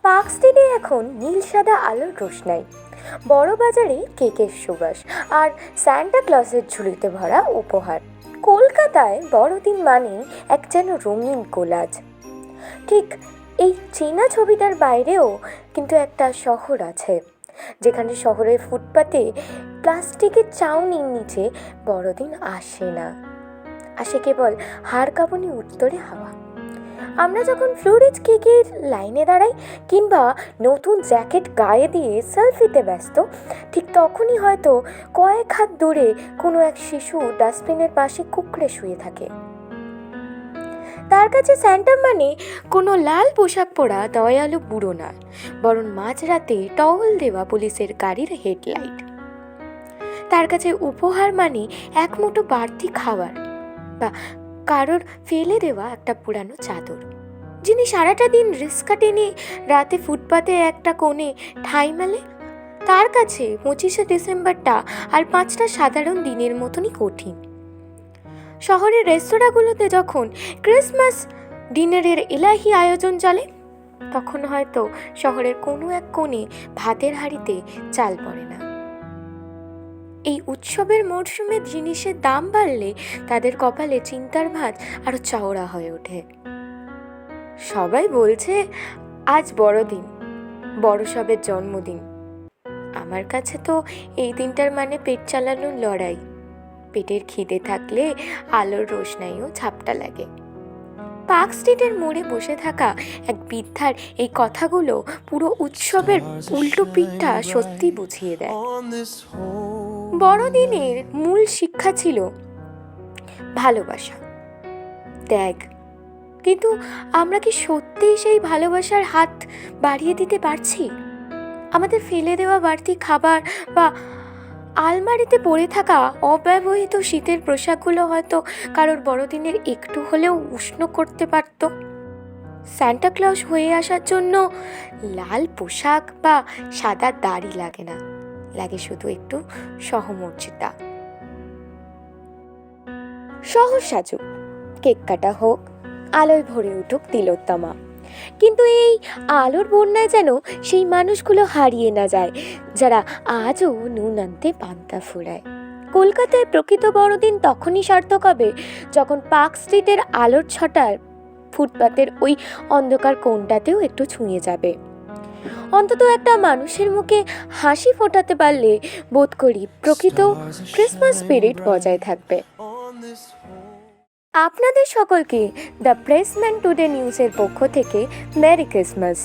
Park স্ট্রিটে এখন নীল সাদা আলোর রোশনাই। বড় বাজারে কেকের সুবাস আর স্যান্টা ক্লসের ঝুলিতে ভরা উপহার। কলকাতায় বড়দিন মানেই এক যেন রঙিন কোলাজ। ঠিক এই চীনা ছবিটার বাইরেও কিন্তু একটা শহর আছে, যেখানে শহরের ফুটপাতে প্লাস্টিকের চাউনির নিচে বড়দিন আসে না। আসে কেবল হাড় কাঁপুনি উত্তরে হাওয়া। আমরা যখন ফ্লোরিজ কেকের লাইনে দাঁড়াই কিংবা নতুন জ্যাকেট গায়ে দিয়ে সেলফিতে ব্যস্ত, ঠিক তখনই হয়তো কয়েক হাত দূরে কোনো এক শিশু ডাস্টবিনের পাশে কুকড়ে শুয়ে থাকে। তার কাছে স্যান্টা মানে কোনো লাল পোশাক পরা দয়ালু বুড়ো না বরং মাঝরাতে টহল দেওয়া পুলিশের গাড়ির হেডলাইট। তার কাছে উপহার মানে এক মুঠো বাড়তি খাবার বা কারোর ফেলে দেওয়া একটা পুরানো চাদর। যিনি সারাটা দিন রিস্কা টেনে রাতে ফুটপাতে একটা কোণে ঠাঁই মেলে, তার কাছে পঁচিশে ডিসেম্বরটা আর পাঁচটা সাধারণ দিনের মতনই কঠিন। শহরের রেস্তোরাঁগুলোতে যখন ক্রিসমাস ডিনারের এলাহি আয়োজন চলে, তখন হয়তো শহরের কোনো এক কোণে ভাতের হাঁড়িতে চাল পড়ে না। এই উৎসবের মরশুমে জিনিসের দাম বাড়লে তাদের কপালে চিন্তার ভাঁজ আরও চওড়া হয়ে ওঠে। সবাই বলছে, আজ বড়দিন বড় সবের জন্মদিন। আমার কাছে তো এই দিনটার মানে পেট চালানোর লড়াই। পেটের খিদে থাকলে আলোর রোশনাইও ঝাপটা লাগে। পার্ক স্ট্রিটের মোড়ে বসে থাকা এক বৃদ্ধার এই কথাগুলো পুরো উৎসবের উল্টো পিঠটা সত্যি বুঝিয়ে দেয়। বড়দিনের মূল শিক্ষা ছিল ভালোবাসা। ত্যাগ কিন্তু আমরা কি সত্যিই সেই ভালোবাসার হাত বাড়িয়ে দিতে পারছি? আমাদের ফেলে দেওয়া বাড়তি খাবার বা আলমারিতে পড়ে থাকা অব্যবহৃত শীতের পোশাকগুলো হয়তো কারোর বড়দিনের একটু হলেও উষ্ণ করতে পারত। স্যান্টা ক্লজ হয়ে আসার জন্য লাল পোশাক বা সাদা দাড়ি লাগে না। লাগে শুধু একটু সহমর্যাদা শহর সাজুক কেক কাটা হোক, আলোয় ভরে উঠুক তিলোত্তমা। কিন্তু এই আলোর বন্যায় যেন সেই মানুষগুলো হারিয়ে না যায়, যারা আজও নুন আনতে পান্তা ফুরায়। কলকাতায় প্রকৃত বড়দিন তখনই সার্থক হবে যখন পার্ক স্ট্রিটের আলোর ছটার ফুটপাতের ওই অন্ধকার কোণটাতেও একটু ছুঁয়ে যাবে। অন্তত একটা মানুষের মুখে হাসি ফোটাতে পারলে বোধ করি প্রকৃত ক্রিসমাস স্পিরিট বজায় থাকবে। আপনাদের সকলকে দ্য প্রেসম্যান টুডে নিউজের পক্ষ থেকে মেরি ক্রিসমাস